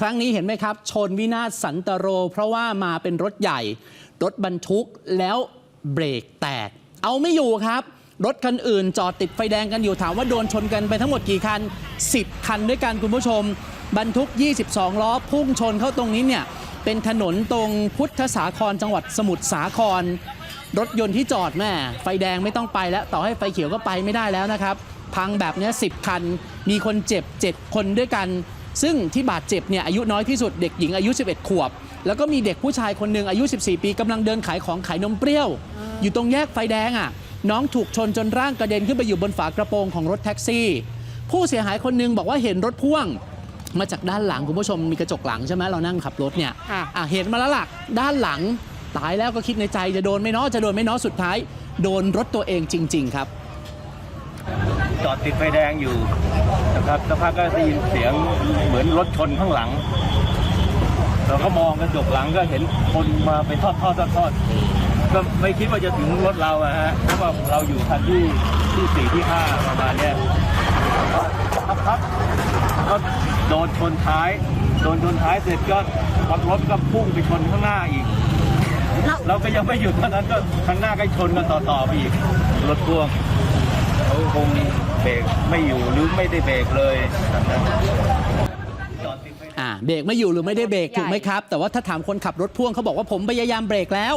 ครั้งนี้เห็นไหมครับ ชนวินาศสันตโร เพราะว่ามาเป็นรถใหญ่ รถบรรทุกแล้วเบรกแตก เอาไม่อยู่ครับ รถคันอื่นจอดติดไฟแดงกันอยู่ถามว่าโดนชนกันไปทั้งหมดกี่คัน 10 คันด้วยกันคุณผู้ชม บรรทุก 22 ล้อ พุ่งชนเข้าตรงนี้เนี่ยเป็นถนนตรงพุทธสาครจังหวัดสมุทรสาคร รถยนต์ที่จอดแม่ไฟแดงไม่ต้องไปแล้ว ต่อให้ไฟเขียวก็ไปไม่ได้แล้วนะครับ พังแบบนี้10 คัน มีคนเจ็บ 7 คนด้วยกัน ซึ่งที่บาดเจ็บเนี่ยอายุน้อยที่สุดเด็กหญิงอายุ 11 ขวบ แล้วก็มีเด็กผู้ชายคนหนึ่งอายุ 14 ปีกำลังเดินขายของขายนมเปรี้ยว อยู่ตรงแยกไฟแดงอะน้องถูกชนจนร่างกระเด็นขึ้นไปอยู่บนฝากระโปรงของรถแท็กซี่ ผู้เสียหายคนหนึงบอกว่าเห็นรถพ่วง มาจากด้านหลังคุณผู้ชมมีกระจกหลังใช่ไหมเรานั่งขับรถเนี่ยค่ะอะเห็นมาแล้วล่ะด้านหลังตายแล้วก็คิดในใจจะโดนไหม่น้อจะโดนไหม่น้อสุดท้าย โดนรถตัวเองจริง ๆ ครับ จอดติดไฟแดงอยู่นะครับสักพักก็ได้ยินเสียงเหมือนรถชนข้างหลังเราก็มองกระจกหลังก็เห็นคนมาเป็นทอดทอดทอดทอดก็ไม่คิดว่าจะถึงรถเราอะฮะเพราะว่าเราอยู่คันที่ที่สี่ที่ห้าประมาณเนี้ยสักพักก็โดนชนท้ายโดนชนท้ายเสร็จก็รถก็พุ่งไปชนข้างหน้าอีกเราก็ยังไม่หยุดเท่านั้นก็ข้างหน้าก็ชนกันต่อๆไปอีกรถพ่วง เขาคงเบรกไม่อยู่หรือไม่ได้เบรกเลยนะครับอ่าเบรกไม่อยู่หรือไม่ได้เบรกถูกไหมครับ แต่ว่าถ้าถามคนขับรถพ่วงเขาบอกว่าผมพยายามเบรกแล้ว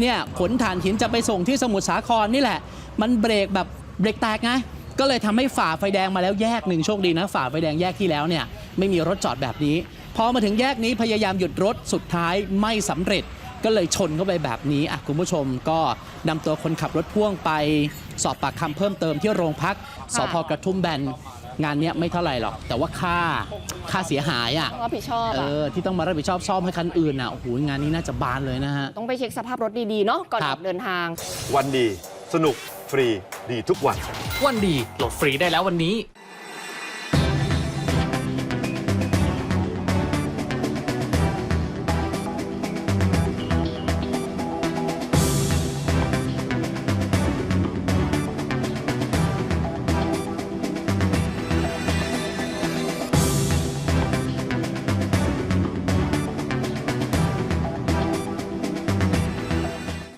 เนี่ยขนถ่านหินจะไปส่งที่สมุทรสาครนี่แหละ มันเบรกแบบเบรกแตกไงก็เลยทำให้ฝ่าไฟแดงมาแล้วแยกหนึ่งโชคดีนะ ฝ่าไฟแดงแยกที่แล้วเนี่ยไม่มีรถจอดแบบนี้ พอมาถึงแยกนี้พยายามหยุดรถสุดท้ายไม่สำเร็จก็เลยชนเข้าไปแบบนี้อะคุณผู้ชมก็นำตัวคนขับรถพ่วงไป สอบปากคำเพิ่มเติมที่โรงพักสพกระทุ่มแบนงานเนี้ยไม่เท่าไหร่หรอก แต่ว่าค่าค่าเสียหายอะต้องรับผิดชอบเออะอที่ต้องมารับผิดชอบซ่อมให้คันอื่นน่ะโอ้โหงานนี้น่าจะบานเลยนะฮะ ต้องไปเช็คสภาพรถดีๆเนาะก่อนคอรัอบ กเดินทาง วันดี สนุก ฟรี ดีทุกวัน วันดีโหลดฟรีได้แล้ววันนี้